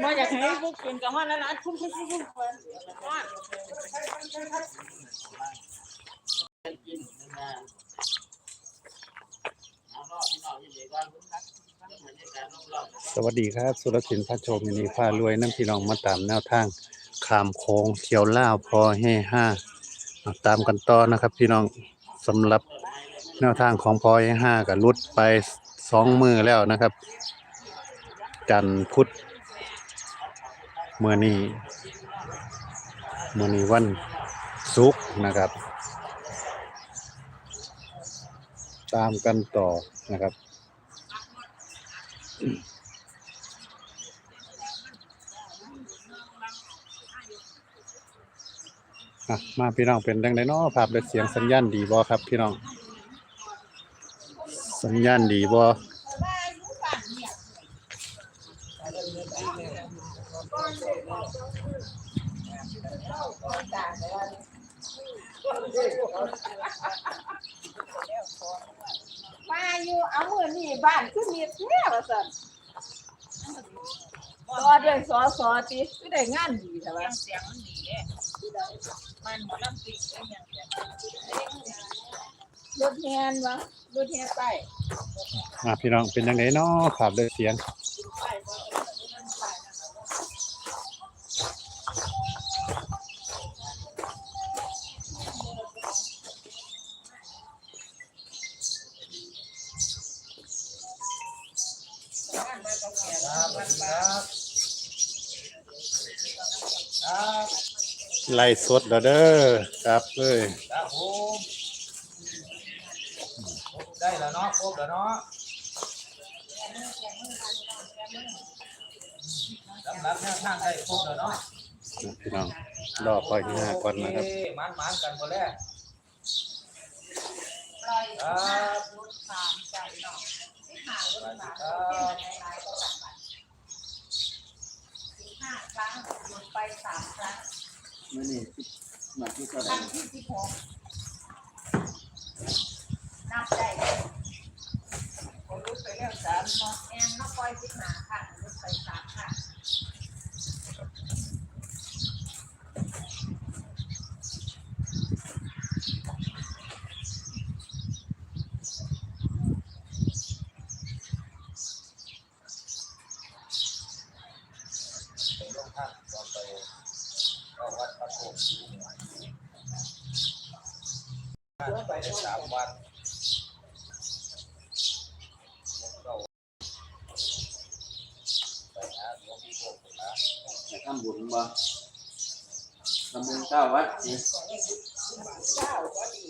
เอาอยากให้พวกกินกับมันแล้วนะคุ้มคุ้มคุ้มคุ้มสวัสดีครับ สุรศิลป์พระโชมินีพารวยน้ำพี่น้องมาตามแนวทางขามโค้งเที่ยวล่าวพอให้ห้า ตามกันต่อนะครับพี่น้องสำหรับ แนวทางของพอให้ห้ากับลุดไปสองมือแล้วนะครับ จันพุธเมื่อนี้เมื่อนี้วันศุกร์นะครับ ตามกันต่อนะครับมาพี่น้องเป็นดังไดเนาะภาพและเสียงสัญญาณดีบ่ครับพี่น้อง สัญญาณดีบ่มาอยู่เอามือนี่บ้านคือมีแท้ว่าซั่นต่อเดือนสอสอติคือได้งานดีแต่ว่าเสียงมันดีเลยมันหมอลำปิดได้ยังเสียง รถแฮนวะรถแฮนไปอะพี่น้องเป็นดังไดเนาะภาพและเสียงไล่สดแล้วเด้อครับเอ้ยครับผม ได้แล้วเนาะครบแล้วเนาะสำหรับแนวทางได้ครบแล้วเนาะพี่น้องรอพอให้ห้าก่อนนะครับโอเมันมันๆกันคนแรกปล่อยครับรถสามใจเนาะที่หารถมาครับเป็นหลายๆก็สั่งไปสี่ห้าครั้งหยุดไปสามครั้งมื้อนี้มาที่ก็ครั้งที่สิบหก นับได้ผมรู้ไปเรื่องสามแอนนับปอยสิบหาค่ะรั้ไปสามครั้งไปลงทางต่อไปก็วัดพระโคมสูงหน่อยไปได้สามวันก็ไปหาหลวงพี่โคกนะ ไป ทำบุญบ่ทำบุญเก้าวัดสิเก้าก็ดี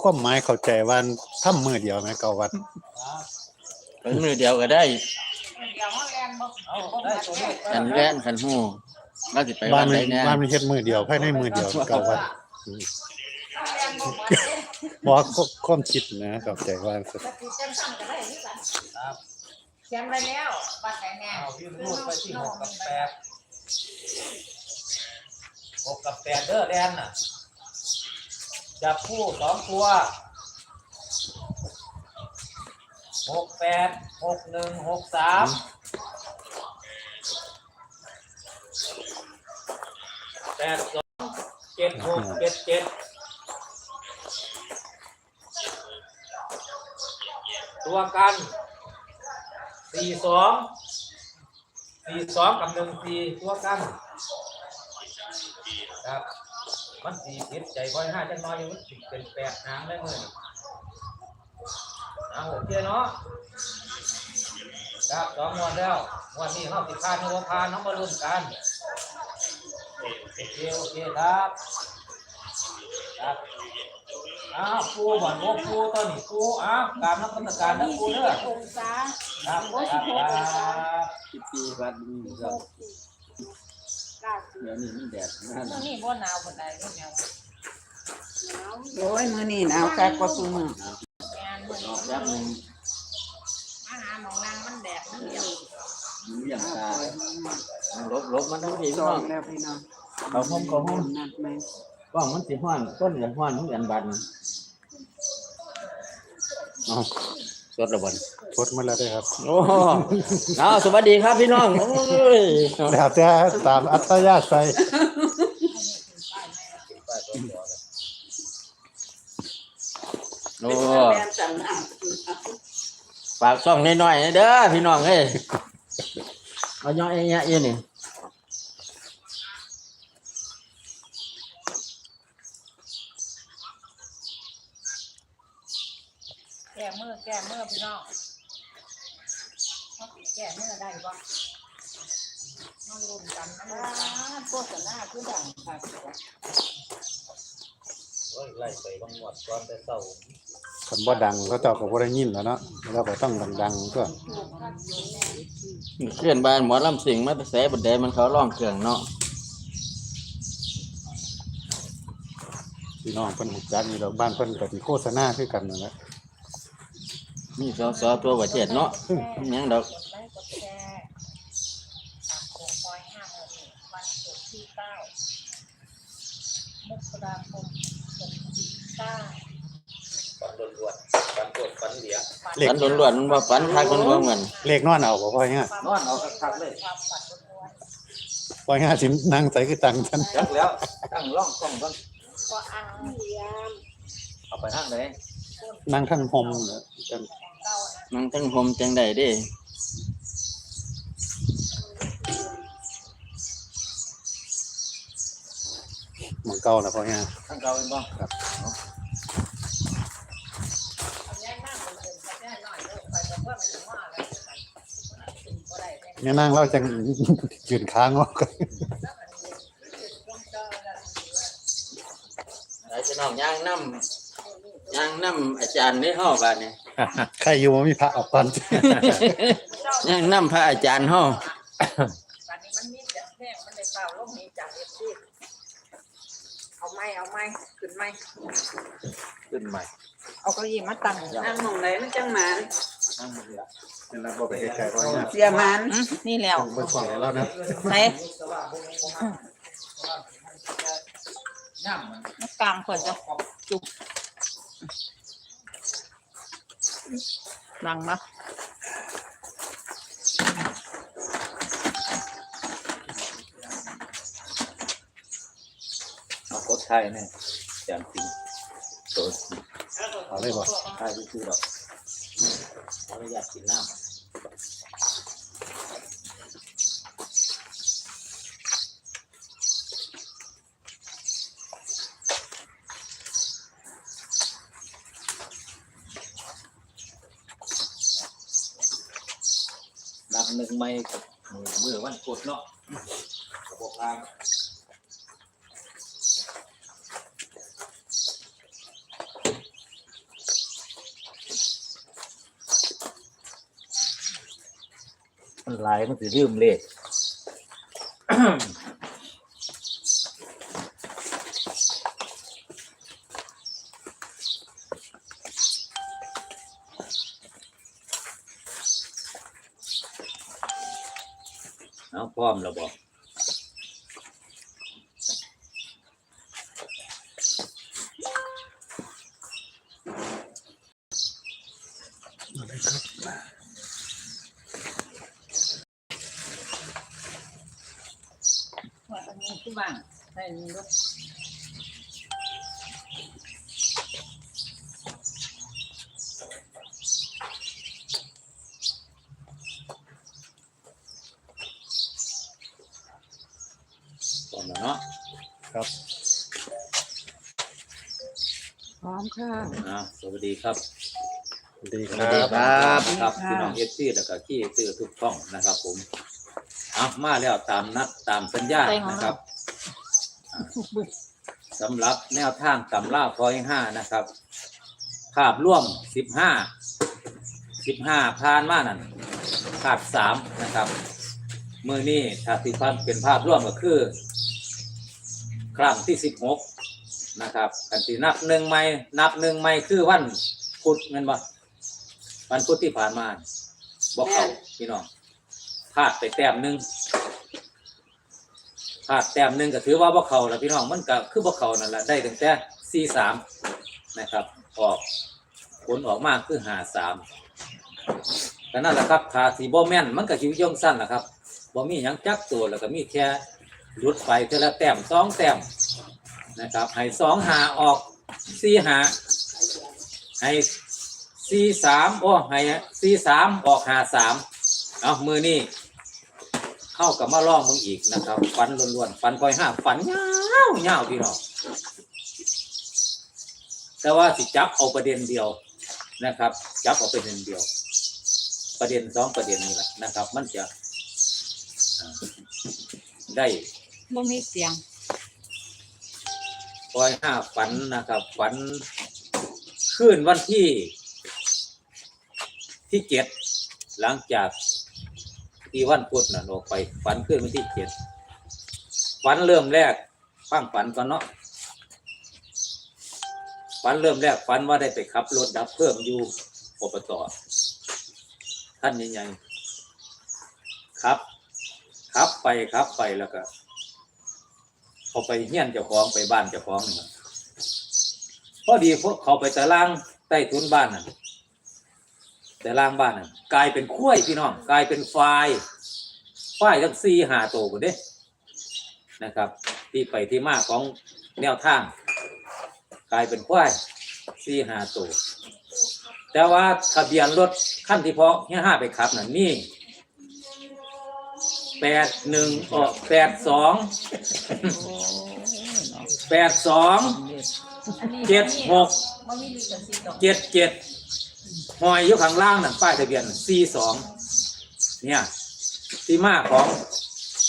ความหมายเข้าใจว่าทำมือเดียวไหมเกาวัดเป็นมือเดียวก็ได้เดี๋ยวมาแรงบอกเอาได้ตัวเลขขันแว่นขันหูว่าสิไปบ้าวันดมัใดนแน่บ้านมันเฮ็ดมือเดียวภายในมือเดียวเกาวัดแรงบอกเหมอนเดิมบ่ความคิดนะเข้าใจว่าสุดปฏิจังสุดครับเขียนไปแล้วบัตรไหนแน่เอายื่นรูดไปที่หกกับแปดหกกับแปดเด้อแดนน่ะจับคู่สองตัวหกแปดหกหนึ่งหกสามแปดสองเจ็ดหกเจ็ดเจ็ด ตัวกันสี่สองสี่สองกับหนึ่งสี่ตัวกันครับมันสี่สิบใจคอยห้าจังน้อยอยู่มันเป็นแปดหางได้เลยเอาโอเคเนาะครับสองงวันแล้วงวันนี้เขาสิดพานเขาบ่พานเขามาลุ้นกันโอเคโอเคครับครับ อ้าวปูบ่อนโอ้ปูตอนนี้ปูอ้าวกรารนักพัฒการนะปูเด้อองศาครับครับครับสิบปีวัดนี่ครับกาดเดี๋ยวนี้มันแดดนั่นตรงนี้บ่หนาวบ่ได้บ่หนาวโอ้ยมือนี้หนาวคักกว่าซุมื้อแม่กยับนึงมาหาหมองนางมันแดดมันเดียวมันเลี้ยงตาลบลบมันทั้งทีสพี่อน้องงแล้วพี่น้องเขาห้องเขาห้องนัดไหม กล้องมันสิห้อนต้นกันห้อนทุกอันบันเอาสดระบันทดมาแล้วได้อครับโอ้เอาสวัสดีครับพี่น้องโอ้ยแล้วแต่ตามอัตยาศัยโอ้แม่สั่งอะฝากช่องน้อยๆนะเด้อพี่น้องเอ้ยเอาย่อยเงี้ยยี่นี่ แก้มือแก้มือพี่น้องแก้มือได้ปะน้องรุ่นกันน้องรุ่นกันโฆษณาคือดังค่ะไล่ไปบางหมดก่อนแต่เศร้าคันบ่ดังเขาเจ้าก็บ่ได้ยินแล้วเนาะเราก็ต้องดังๆก็เคลื่อนบ้านหมอลำสิงมาแต่แสบดแดมันเขาร้องเครื่องเนาะพี่น้องเพิ่นรู้จักอยู่ดอกบ้านเพิ่นก็สิโฆษณาคือกันนั่นแหละ มีสอสอตัวประเทศเนาะอิหยังดอกกดไลค์กดแชร์ตามโคงคอยห้าโมงวันศุกร์ที่เก้ามกราคมหกเก้าฝันล้วนๆฝันปวดฝันเหลียเลขฝันล้วนๆมันบ่ฝันคักมันบ่เหมือนเลขนอนเอาบ่พ่อเงี้ยนอนเอาคักๆเลยความฝันล้วนพ่อเงี้ยสินั่งใส่คือตังฉันจักแล้วตั้งร่องกล้องก่อนๆก็อ้างเยี่ยมเอาไปทางไหนนั่งทั้งห่มเนอะจังเก้า นะนั่งทั้งผมจังไดเด้หมองเก่าน่ะพ่อเงี้ยทางเก่าเป็นบ่เอาแน่นั่งเลยแน่หน่อยเลยไปจะเพิ่มถึงว่าอะไรถึงก็ได้แน่เนี่ยนั่งเราจังยืนค้างว่าไอ้พี่น้องย่างน้ำ ย่างน้ำอาจารย์ในห้องบ้านนี่ใครอยู่บ่มีพระออกก่อนย่างน้ำพระอาจารย์ห้องตอนนี้มันมีแต่แห้งมันเลยเปล่าลมนี้จากเอฟซีเอาไม้เอาไม้ขึ้นไม้ขึ้นใหม่เอาเก้าอี้มาตั้งนั่งหมองไหนมันจังหมานนั่งเหลียนี่เราบ่ไปไกลๆพ่อเงี้ยเสียหมานนี่แล้วเบิ่งกล้องให้เรานะไหนย่ำมันนักกลางเปิดจะจุก ดังนะเอากดไทยแน่จานจริงโดนเอาเลยบ่ไทยคือๆดอกขออนุญาตกินน้ำนับหนึ่งไม่กับมือมือวันกดเนาะกระบอกทางมันหลายมันสิลืมเลข พร้อมแล้วบอก ว่าอันนี้คือบ้างใส่นี่ลูก พร้อมแล้วเนาะ ครับ พร้อม ค่ะอ่าสวัสดีครับ ดีคสวัรัสดีบครับครับพี่น้องเอฟซีแล้วก็ขี้ซื้อทุกช่องนะครับ ผมอะมาแล้วตามนัดตามสัญญานะครับอ่าสำหรับแนวทางตำล่าพอยห้านะครับ ภาพร่วมสิบห้าสิบห้าพานมานั่นภาพสามนะครับเมื่อนี้ถ้าที่พันเป็นภาพร่วมก็คือ ครั้งที่สิบหก นะครับกันที่นับหนึ่งไม่นับหนึ่งไม่คือวันพุธเงินบ่วันพุธที่ผ่านมาบอกเขาพี่น้องพลาดไปแต้มหนึ่งพลาดแต้มหนึ่งก็ถือว่าบ่เขาแล้วพี่น้องมันก็คือบ่เขานั่นแหละได้ตั้งแต่สี่สามนะครับ ออกผลออกมาคือหาสามก็นั่นแหละครับถ้าสีบ่แม่นมันก็ชิวยงสั้นแหละครับบ่มีหยังจักตัวแล้วก็มีแค่หลุดไปเท่าละแต้มสองแต้ม นะครับให้สองหาออกสี่หาให้สี่สามโอ้ให้สี่สามออกหาสามเอามือนี่เข้ากับมาล่องมึงอีกนะครับฟันล้วนๆฟันคอยห้าฟันยาวยาวพี่น้องแต่ว่าสิจับเอาประเด็นเดียวนะครับ จับเอาประเด็นเดียว ประเด็นสองประเด็นนี้แหละนะครับ มันจะได้บ่มีเสียง คอยห้าฝันนะครับ ฝันขึ้นวันที่ที่เจ็ดหลังจากที่วันพุธน่ะออกไป ฝันขึ้นวันที่เจ็ดฝันเริ่มแรกฟังฝันก่อนเนาะฝันเริ่มแรกฝันว่าได้ไปขับรถดับเพิ่มอยู่อบตท่านใหญ่ๆครับ ขับไปขับไปแล้วก็ เขาไปเฮียนเจ้าของไปบ้านเจ้าของนี่ครับพอดีพวกเขาไปตะล่างใต้ทุนบ้านน่ะแต่ล่างบ้านน่ะกลายเป็นข้วยพี่น้องกลายเป็นควายควายทั้งสี่หาโตวคนเด้นะครับ ที่ไปที่มาของแนวทาง กลายเป็นควายสี่หาโตแต่ว่าทะเบียนรถขั้นที่พอเฮียห้าไปขับน่ะนี่ แปดหนึ่งออกแปดสองแปดสองเจ็ดหกเจ็ดเจ็ดหอยอยู่ข้างล่างนั่นป้ายทะเบียนสี่สองเนี่ยที่มาของ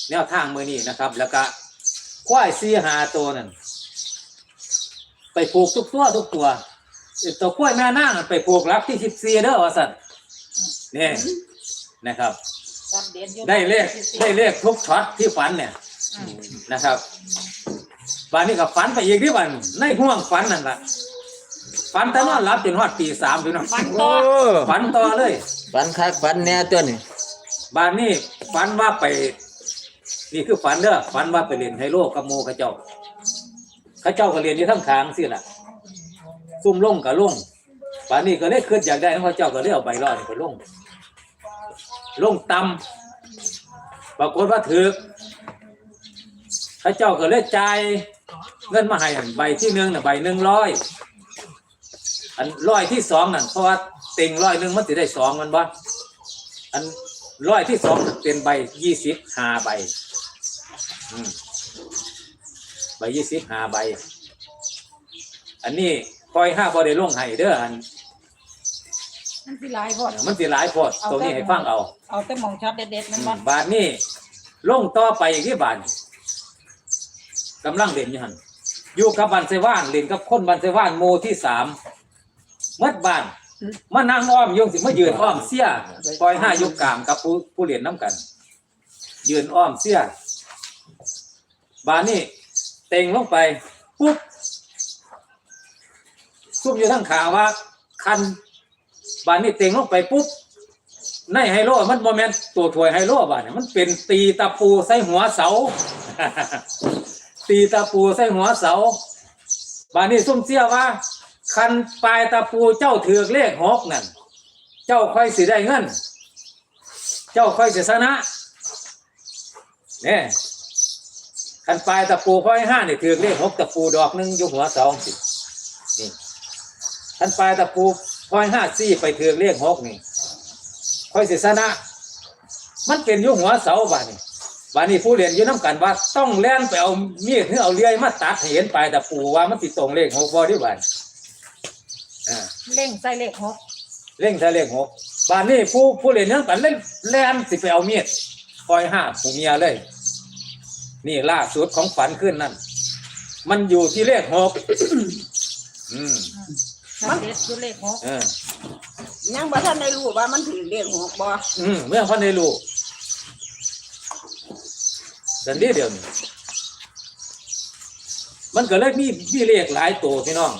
แนวทางมือนี้นะครับ แล้วก็ควายซีหาตัวนั่นไปผูกทุกตัวทุกตัวตัวควายแม่นางนั่นไปผูกรักที่สิบสี่เด้อว่าสันนี่นะครับ เดือนอยู่ได้เลขได้เลขทุกช็อตที่ฝันเนี่ยอืมนะครับบ้านนี้ก็ฝันไปอีกที่บ้านในห่วงฝันนั่นแหละฝันแต่นอนหลับจนฮอดตีสามพี่น้องฝันโอ้ต่อฝันต่อเลย ฝันคักฝันแน่ตัวนี่บ้านนี้ฝันว่าไป นี่คือฝันเด้อฝันว่าไปเรียนไฮโลกับโมเขาเจ้าเขาเจ้าก็เรียนอยู่ทั้งทางสิล่ะซุ่มลงกับลงบ้านนี้ก็เลยขึ้นอยากได้ของเขาเจ้าก็เลยเอาใบรอดไปลง ลงตำปรากฏว่าถือเขาเจ้าก็เลยจ่ายเงินมาให้ใบที่หนึ่งน่ะใบหนึ่งร้อยอันร้อยที่สองนั่นเพราะว่าเต็งร้อยหนึ่งมันจะได้สองมันบ่อันร้อยที่สองเป็นใบยี่สิบห้าใบใบยี่สิบห้าใบ อันนี้คอยห้าบ่ได้ลงให้เด้ออัน มันสิหลายพอด มันสิหลายโพอดตรงนี้ให้ฟังเอาเอาแต่หมองช็อตเด็ดๆมันบ่บาทนี้ลงต่อไปอีกที่บาทนี่กำลังเล่นอยู่หันอยู่กับบันเซว่านเล่นกับคนบันเซว่านโมที่สามเมื่อบานมานั่งอ้อมโยงสิมายืนอ้อมเสียปล่อยห้ายกกลางกับผู้ผู้เรียนน้ำกัน ยืนอ้อมเสียบานนี้เต็งลงไปปุ๊บซุ่มอยู่ทั้งขาว่า คัน บานนี้เต็งลงไปปุ๊บในไฮโลมันโมเมนต์ตัวถวยไฮโลบ้านเนี่ยมันเป็นตีตะปูใส่หัวเสา ตีตะปูใส่หัวเสาบ้านนี้ซุ่มเสียว่า คันปลายตะปูเจ้าถือกเลขหกนั่นเจ้าค่อยสิได้เงิน เจ้าค่อยสิชนะเนี่ยคันปลายตะปูค่อยห้าเนี่ยถือกเลขหกตะปูดอกหนึ่งอยู่หัวเสาสินี่คันปลายตะปู ค่อยห้าซี่ไปถือกเลขหกนี่ค่อยสิชนะ มันเป็นอยุหัวเสาบ้านนี่บ้านนี้ผู้เรียนอยู่น้ำกันว่า ต้องแล่นไปเอามีดหรือเอาเลื่อยมาตัดให้เห็นปลายตะปูว่ามันติตรงเลขหกบ่ที่บ้านอ่าเร่งใส่เลขหกเล่งใส่เลขหกบ้านนี้ผู้ผู้เรียนอยู่น้ำกันเล่นแล่นสิไปเอามีดคอยห้าผู้เมียเลย นี่ล่าสุดของฝันขึ้นนั่นมันอยู่ที่เลขหกอืม ช็อตเด็ดอยู่เลขหกเออยังบ่ทันได้รู้ว่ามันถือเลขหกบ่อืมเมื่อพันในลูกสันนี้เดียวนี้มันก็เลยมีมีเลขหลายตัวพี่น้อง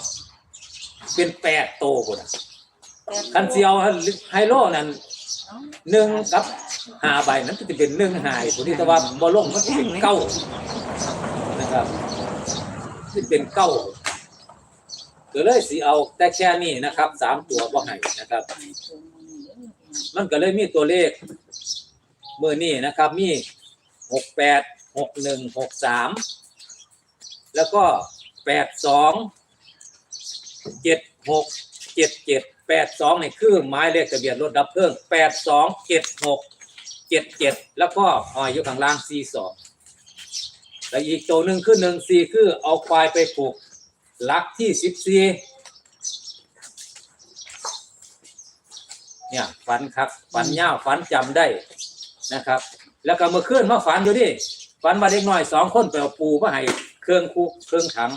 เป็นแปดตัวคนน่ะคันเซียวไฮโลนั่นหนึ่งกับหาใบนั้นจะเป็นหนึ่งหายคนที่แต่ว่าบอลงมันจะเป็นเก้านะครับที่เป็นเก้า ก็เลยสิเอาแต่แค่นี้นะครับสามตัวบ่ให้นะครับ มันก็เลยมีตัวเลขเมื่อนี้นะครับมีหกแปดหกหนึ่งหกสามแล้วก็แปดสองเจ็ดหกเจ็ดเจ็ดแปดสองในคือหมายเลขทะเบียนรถดับเพลิงแปดสองเจ็ดหกเจ็ดเจ็ดแล้วก็หอยอยู่ข้างล่างสี่สองแล้วอีกตัวหนึ่งคือหนึ่งสี่คือเอาควายไปผูก หลักที่สิบสี่เนี่ยฝันครับฝันยาวฝันจำได้นะครับ แล้วก็เมื่อคืนมาฝันอยู่ดิฝันว่าเด็กน้อยสองคนไปเอาปูมาให้เครื่องคูเครื่องถัง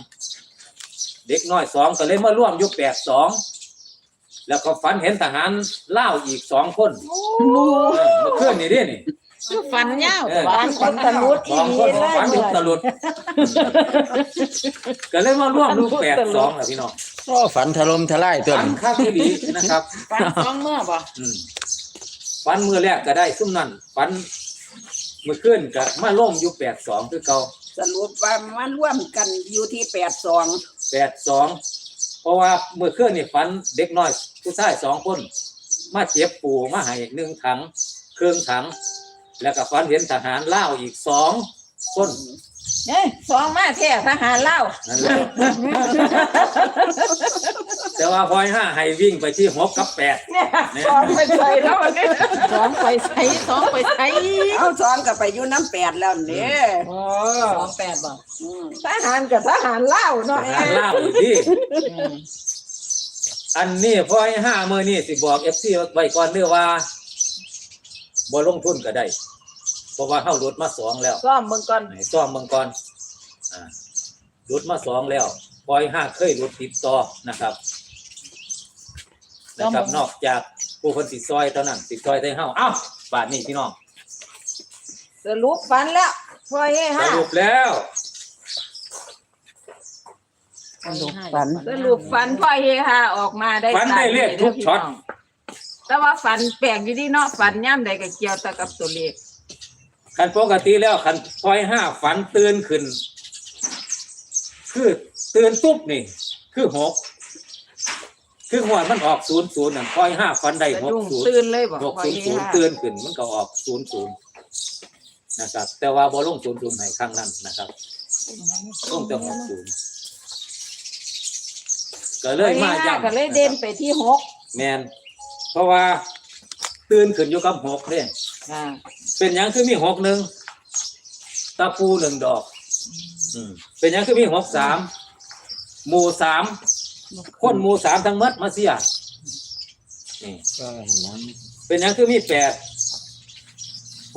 เด็กน้อยสองก็เลยมาร่วมอยุคแปดสองแล้วก็ฝันเห็นทหารเล่าวอีกสองคนเออเมื่อคืนนี่ดินี่ คือฟันยาวเออฟันคนตะลุดสองคนฝันอยู่ตลุดก็เลยมาร่วมยุคแปดสองแหละพี่น้องก็ฝันถล่มทลายตัวฝันนี้ข้าวที่ดีนะครับฟันสองเมื่อบ่อืมฟันมือแรกก็ได้ซุ่มนั่นฟันมือขึ้นก็มาล่มอยู่แปดสองคือเก่าสรุปว่ามันร่วมกันอยู่ที่แปดสองแปดสองเพราะว่ามือขึ้นนี่ฟันเด็กน้อย ผู้ชายสองคน มาเจ็บปูมาให้หนึ่งถัง เครื่องถัง แล้วก็ฟันเห็นทหารเล่าวอีกสองคนเอ้ยสองมาแท้ทหารเล่าวนั่นแหละแต่ว่าพอยห้าให้วิ่งไปที่หกกับแปดเนี่ยเนี่ยสองไปใส่แล้วอันนี้สองไปใส่สองไปใส่เอาสองก็ไปอยู่น้ำแปดแล้วเนี่ยโอ้สองแปดบ่อืมทหารกับทหารเล่าวทเนาะหารเล่าวอยู่ที่อันนี้พอให้ห้ามือนี่สิบอกเอฟซีไว้ก่อนเด้อว่า บ่ลงทุนก็ได้ เพราะว่าเฮาลดมาสองแล้วซ้อมมึงก่อนให้ซ่อมเมืองก่อนอ่าลดมาสองแล้วพอให้ห้าเคยลดติดต่อนะครับ นะครับนอกจากผู้คนสิซอยเท่านั้นสิซอยได้เฮาเอ้าบาทนี้พี่น้องสรุปฟันแล้วพอเฮ้สห้ารุปแล้วฝันสรุปฟันพ่อเฮฮาออกมาได้ฟันได้เลขทุกช็อต แต่ว่าฟันแปลกอยู่ที่เนาะฟันย่ำใดก็เกี่ยวแต่กับตัวเลขคันปกติแล้วคันพอยห้าฝันตื่นขึ้น คือตื่นตุ๊บนี่ คือหกคือหัวดมันออกศูนย์ศูนย์นั่นพอยห้าฝันได้สะหกดุ้งศูนย์ ตื่นเลยบ่หกพ่อศูนเฮย์ศูนย์ฮาตื่นขึ้นมันก็ออกศูนย์ศูนย์นะครับ แต่ว่าบอลงศูนย์ศูนย์ให้ข้างนั้นนะครับลงแต่หกศูนย์ก็เลยมาพ่อเฮฮย้ำก็เลยเด่นไปที่หกแมน เพราะว่าตื่นขึ้นอยู่กับหกเนี่ยอ่าเป็นหยังคือมีหกหนึ่งตะปูหนึ่งดอก อืมเป็นหยังคือมีหกสามหมู่สามคนหมู่สามทั้งหมดมาเสียนี่เป็นหยังคือมีแปด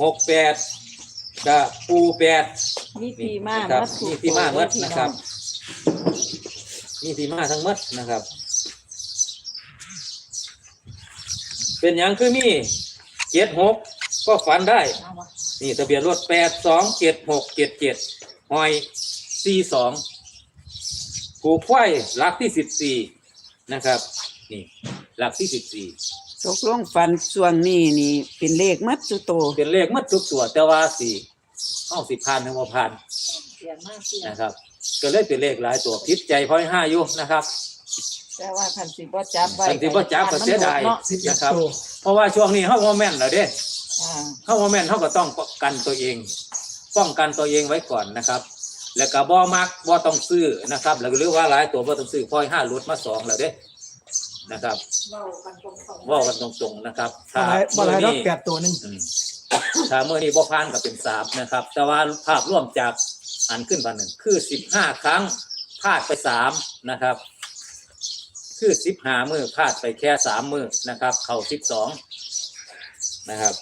หกแปดกับปูแปดมีทีมาครับดถูมีกที่มาหมดนะครับมีที่มาทั้งหมดนะครับ เป็นหยังคือมีเจ็ดหกก็ฝันได้เอาวะนี่ทะเบียนรถแปดสองเจ็ดหกเจ็ดเจ็ดหอยสี่สองผูกไข่หลักที่สิบสี่นะครับ นี่หลักที่สิบสี่ตกลงฝันช่วงนี้นี่เป็นเลขมัดสุโต เป็นเลขมัดทุกตัวแต่ว่าสี่ห้าสิบพันหนึ่งพันเสียงมากเสียงนะครับ ก็เลยเป็นเลขหลายตัวพิษใจพอยห้าอยู่นะครับ แต่ว่าคันสิบ่จับไว้ทันทีพ่จับก็เสียดายเนาะนะครับ เพราะว่าช่วงนี้เขาโมแม่นแล้วเด้อ่าเขาโมแม่นเขาก็ต้องป้องกันตัวเอง ป้องกันตัวเองไว้ก่อนนะครับ แล้วก็บ่มักบ่ต้องซื้อนะครับแล้วก็หรือว่าหลายตัวบ่ต้องซื้อพอยห้าหลุดมาสองแล้วเด้นะครับเว่ากันตรงๆนะครับถ้าบ่หลายรอบมื้อนี้แปดตัวหนึ่งอืมถ้าเมื่อนี้บ่ผ่านก็เป็นสามนะครับ แต่ว่าภาพร่วมจากอันขึ้นมาหนึ่งคือสิบห้าครั้งพลาดไปสามนะครับ คือสิบห้ามือพลาดไปแค่สามมือนะครับ เข่าสิบสองนะครับ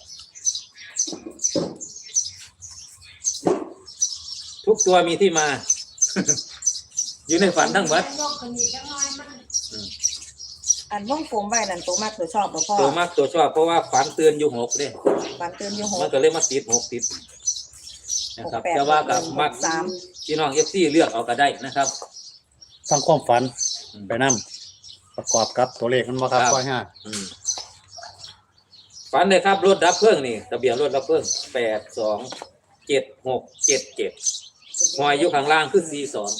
ทุกตัวมีที่มา อยู่ในฝันทั้งหมดอันวงกลมไว้นั่นตัวมากตัวชอบบ่พ่อตัวมากตัวชอบเพราะว่าฝันเตือนอยู่หกเนี่ยฟันเตือนอยู่หมันกก็เลยมาติดหกติดนะครับหกแปดแต่ว่ากับหกหนึ่งมักหกสามพี่น้องเอฟซีเลือกเอาก็ได้นะครับทั้งความฝันอืมไปนํ ประกอบกับตัวเลขมันบ่ครับครับร้อยห้าอืมฝันเลยครับรถดับเพลิ่งนี่ทะเบียนรถดับเพลิ่งแปดสองเจ็ดหกเจ็ดเจ็ดหอยอยู่ข้างล่างคือสี่สอง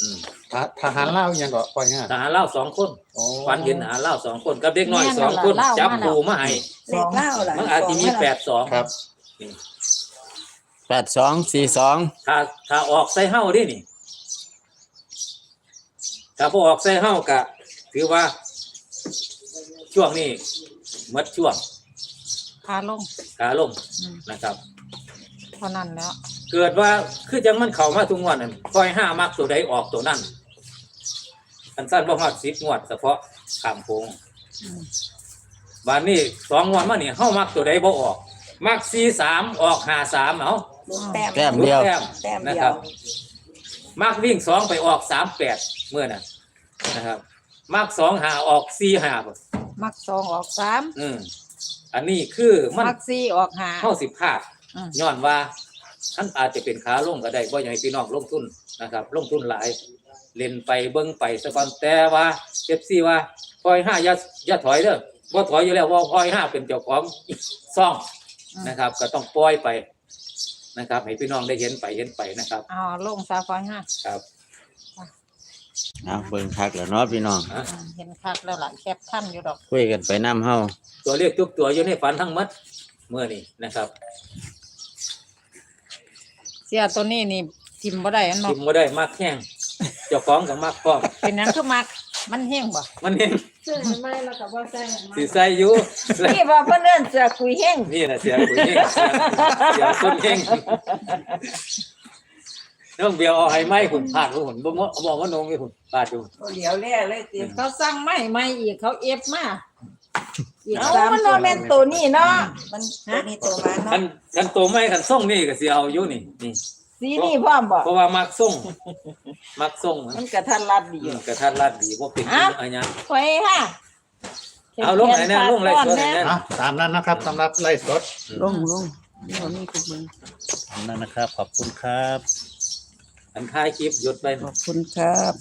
อืมททหารเล่าวยังก็ปล่อยง่ายทหารเล่าวสองคนโอ้ฝันเห็นทหารเล่าวสองคนกับเด็กน้อยสองคน จับปูมาให้เลขเล่าล่ะมันอาจจะมีแปดสองครับ แปดสองสี่สองถ้าถ้าออกใส่เฮ้าดินี่ ถ้าพอออกใส่เฮ้ากะถือว่า ช่วงนี้หมดช่วงพาลงขาลงอืมนะครับ เท่านั้นแล้ว เกิดว่าคือจังมันเข้ามาทุกงวดนั่นคอยห้ามักตัวใดออกตัวนั้นอันสั้นบ่ฮอดสิบงวดเฉพาะข้ามโพงอืม บานนี้สองงวดมานี่เฮามักตัวใดบ่ออก มักสี่สามออกห้าสามเอาลูกแต้ม แต้มเดียว แต้มแต้มนะเดีคยรัวบ มักวิ่งสองไปออกสามแปดเมื่อน่ะนะครับมักสองหาออกสี่หาบ่มักสองออกสามอืมอันนี้คือมันมักสี่ออกห้า เข้าสิบพลาดอืม ย้อนว่าท่านอาจจะเป็นขาลงก็ได้บ่อยากให้พี่น้องลงทุนนะครับลงทุนหลายเล่นไปเบิ่งไปซะก่อนแต่ว่าเอฟซีว่าพลอยห้าอย่าอย่าถอยเด้อบ่ถอยอยู่แล้วว่าพลอยห้าเป็นเจ้าของ ซ่องนะครับ ก็ต้องปล่อยไป นะครับ ให้พี่น้องได้เห็นไปเห็นไปนะครับอ๋อลงซาฟอยห้าครับ เอาเบิ่งคักแล้วเนาะพี่น้องอืมเห็นคักแล้วล่ะแคบท่านอยู่ดอกคุยกันไปน้ำเฮาตัวเลขทุกตัวอยู่ในฝันทั้งหมดเมื่อนี้นะครับเสียตัวนี้นี่ทิมบ่ได้อันบ่ทิมบ่ได้มากแห้งเจ้าของก็มากพร้อมเป็นหยังคือมัก มันแห้งบ่มันเห็นซื้อไม่แล้วก็บ่ใส่ให้มันสิใส่อยู่นี่ว่าเพิ่นเอิ้นเสือคุยแห้งนี่นะเสียงคุยเฮงเสียงเสียงคนเฮงน้องเบียวเอาให้ไม้หุ่นพาดหุ่นบ่มบอกว่าน้องมีหุ่นพาดอยู่เหลียวแล่เลยติเขาสั่งไม่ไม่อีกเขาเอฟมาอีกเอาสามมันตับ่วแม่นตัวนี้เนาะมันตัวนี้ตัวมาคัเนาะนคันโตไม้คันส่งนี่ก็สิเอาอยู่นี่นี่ สีนี่พร้อมบ่เพราะว่ามักส่ง มักส่งมันกระทันรัดดีอืมกระทัดรัดดีบ่เป็นอันหยังไว้ค่ะเอาลงไหนนะลงไรสดไหนนะอะตามนั้นนะครับสำหรับไล่สดลงลงเดี๋ยวนี้กูเบิ่งตามนั้นนะครับ ขอบคุณครับ อันท้ายคลิปหยุดไป ขอบคุณครับ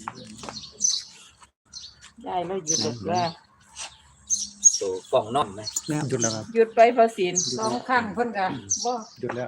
ได้แล้วหยุดดึกแล้วตัวกล่องนอนนะหยุดแล้วครับ หยุดไปภาษีนสองข้างเพิ่นก็บ่ หยุดแล้ว